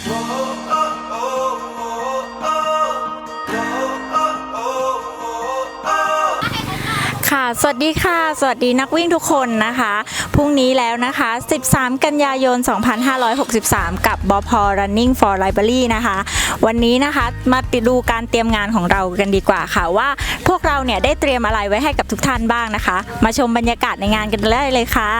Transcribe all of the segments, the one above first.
ค่ะ สวัสดีค่ะ สวัสดีนักวิ่งทุกคนนะคะ พรุ่งนี้แล้วนะคะ 13 กันยายน 2563 กับบพ Running for Library นะคะ วันนี้นะคะมาดูการเตรียมงานของเรากันดีกว่าค่ะว่าพวกเราเนี่ยได้เตรียมอะไรไว้ให้กับทุกท่านบ้างนะคะ มาชมบรรยากาศในงานกันได้เลยค่ะ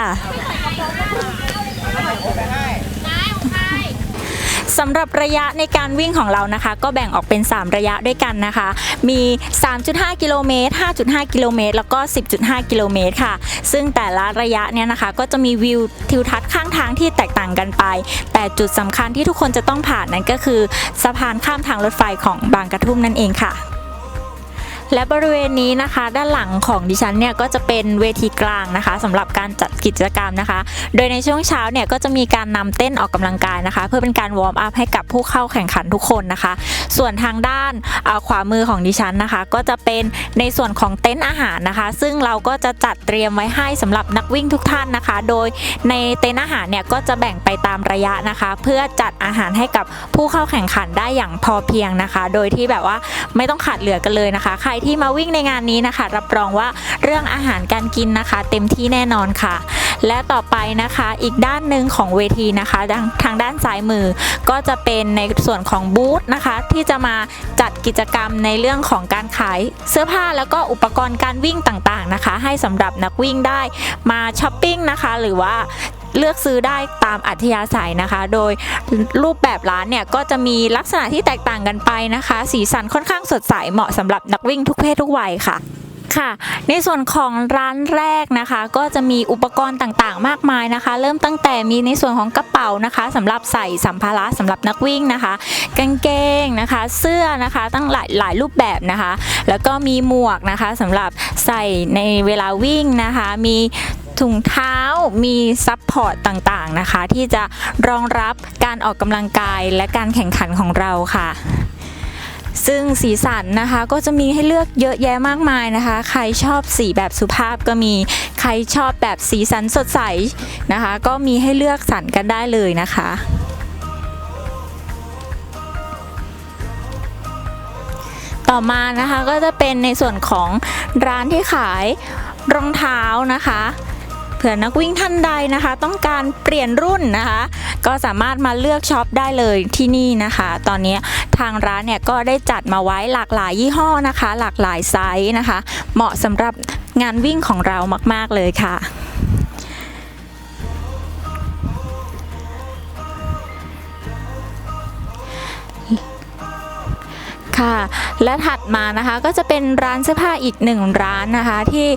สำหรับระยะในการวิ่งของเรานะคะ ก็แบ่งออกเป็น 3 ระยะด้วยกันนะคะ มี 3.5 กิโลเมตร 5.5 กิโลเมตร แล้วก็ 10.5 กิโลเมตรค่ะ ซึ่งแต่ละระยะเนี่ยนะคะ ก็จะมีวิวทิวทัศน์ข้างทางที่แตกต่างกันไป แต่จุดสำคัญที่ทุกคนจะต้องผ่านนั้นก็คือ สะพานข้ามทางรถไฟของบางกระทุ่มนั่นเองค่ะ และบริเวณนี้นะคะ ด้านหลังของดิฉันเนี่ยก็จะเป็นเวทีกลางนะคะสำหรับการจัดกิจกรรมนะคะ โดยในช่วงเช้าเนี่ยก็จะมีการนำเต้นออกกำลังกายนะคะ เพื่อเป็นการวอร์มอัพให้กับผู้เข้าแข่งขันทุกคนนะคะ ส่วนทางด้านขวามือของดิฉันนะคะ ก็จะเป็นในส่วนของเต็นท์อาหารนะคะ ซึ่งเราก็จะจัดเตรียมไว้ให้สำหรับนักวิ่งทุกท่านนะคะ โดยในเต็นท์อาหารเนี่ยก็จะแบ่งไปตามระยะนะคะ เพื่อจัดอาหารให้กับผู้เข้าแข่งขันได้อย่างพอเพียงนะคะ โดยที่แบบว่าไม่ต้องขาดเหลือกันเลยนะคะ ใครที่มาวิ่งในงานนี้นะคะ รับรองว่าเรื่องอาหารการกินนะคะ เต็มที่แน่นอนค่ะ และต่อไปนะคะอีกด้านหนึ่งของเวทีนะคะทางทางด้านซ้ายมือก็จะเป็นในส่วนของบูธนะคะ ที่จะมาจัดกิจกรรมในเรื่องของการขายเสื้อผ้าแล้วก็อุปกรณ์การวิ่งต่างๆนะคะ ให้สำหรับนักวิ่งได้มาช้อปปิ้งนะคะ หรือว่า เลือกซื้อได้ตามอัธยาศัยนะคะ โดยรูปแบบร้านเนี่ยก็จะมีลักษณะที่แตกต่างกันไปนะคะ สีสันค่อนข้างสดใสเหมาะสำหรับนักวิ่งทุกเพศทุกวัยค่ะค่ะในส่วนของร้านแรกนะคะ ก็จะมีอุปกรณ์ต่างๆ มากมายนะคะ เริ่มตั้งแต่มีในส่วนของกระเป๋านะคะสำหรับใส่สัมภาระสำหรับนักวิ่งนะคะ กางเกงนะคะ เสื้อนะคะตั้งหลายหลายรูปแบบนะคะ แล้วก็มีหมวกนะคะสำหรับใส่ในเวลาวิ่งนะคะ มี ถุงเท้ามีซัพพอร์ตต่างๆนะคะ ที่จะรองรับการออกกำลังกายและการแข่งขันของเราค่ะซึ่งสีสันนะคะก็จะมีให้เลือกเยอะแยะมากมายนะคะ ใครชอบสีแบบสุภาพก็มี ใครชอบแบบสีสันสดใสนะคะ ก็มีให้เลือกสรรกันได้เลยนะคะ ต่อมานะคะก็จะเป็นในส่วนของร้านที่ขายรองเท้านะคะ เผื่อนักวิ่งท่านใดนะคะ ต้องการเปลี่ยนรุ่นนะคะ ก็สามารถมาเลือกช็อปได้เลยที่นี่นะคะ ตอนนี้ทางร้านเนี่ยก็ได้จัดมาไว้หลากหลายยี่ห้อนะคะ หลากหลายไซส์นะคะ เหมาะสำหรับงานวิ่งของเรามาก ๆ เลยค่ะ ค่ะ และถัดมานะคะก็จะเป็นร้านเสื้อผ้าอีกหนึ่งร้านนะคะ ที่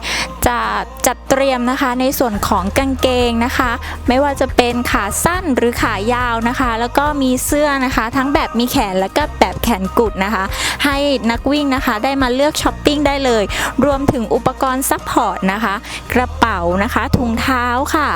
จะจัดเตรียมนะคะในส่วนของกางเกงนะคะ ไม่ว่าจะเป็นขาสั้นหรือขายาวนะคะ แล้วก็มีเสื้อนะคะ ทั้งแบบมีแขนและก็แบบแขนกุดนะคะ ให้นักวิ่งนะคะได้มาเลือกช้อปปิ้งได้เลย รวมถึงอุปกรณ์ซัพพอร์ตนะคะ กระเป๋านะคะถุงเท้าค่ะ